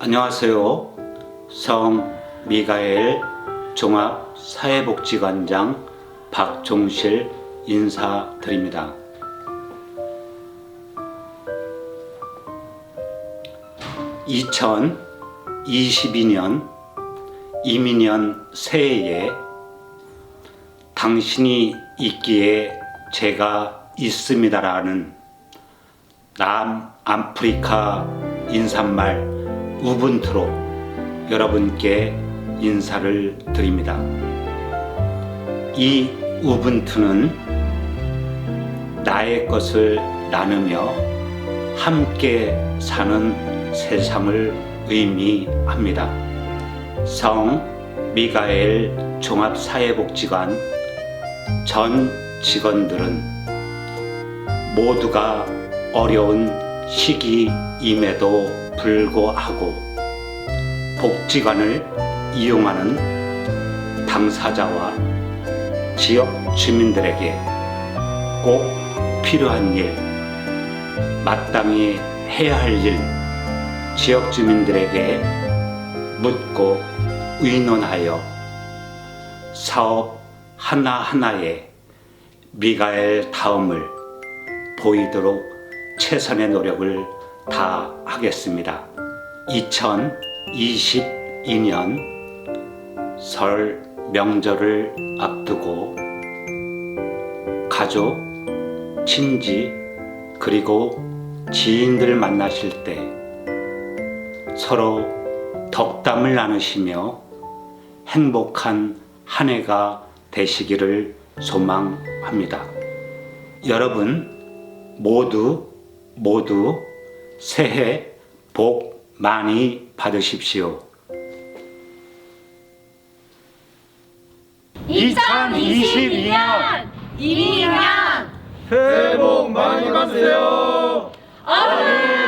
안녕하세요. 성 미가엘 종합사회복지관장 박종실 인사드립니다. (2022년) 이민년 새해에 당신이 있기에 제가 있습니다라는 남아프리카 인사말 우분투로 여러분께 인사를 드립니다. 이 우분투는 나의 것을 나누며 함께 사는 세상을 의미합니다. 성 미가엘 종합사회복지관 전 직원들은 모두가 어려운 시기임에도 불구하고 복지관을 이용하는 당사자와 지역 주민들에게 꼭 필요한 일, 마땅히 해야 할 일, 지역 주민들에게 묻고 의논하여 사업 하나하나에 미가엘 다음을 보이도록 최선의 노력을 다 하겠습니다. 2022년 설 명절을 앞두고 가족, 친지, 그리고 지인들 만나실 때 서로 덕담을 나누시며 행복한 한 해가 되시기를 소망합니다. 여러분 모두 모두 새해 복 많이 받으십시오. 2022년 이민년 새해 복 많이 받으세요. 어른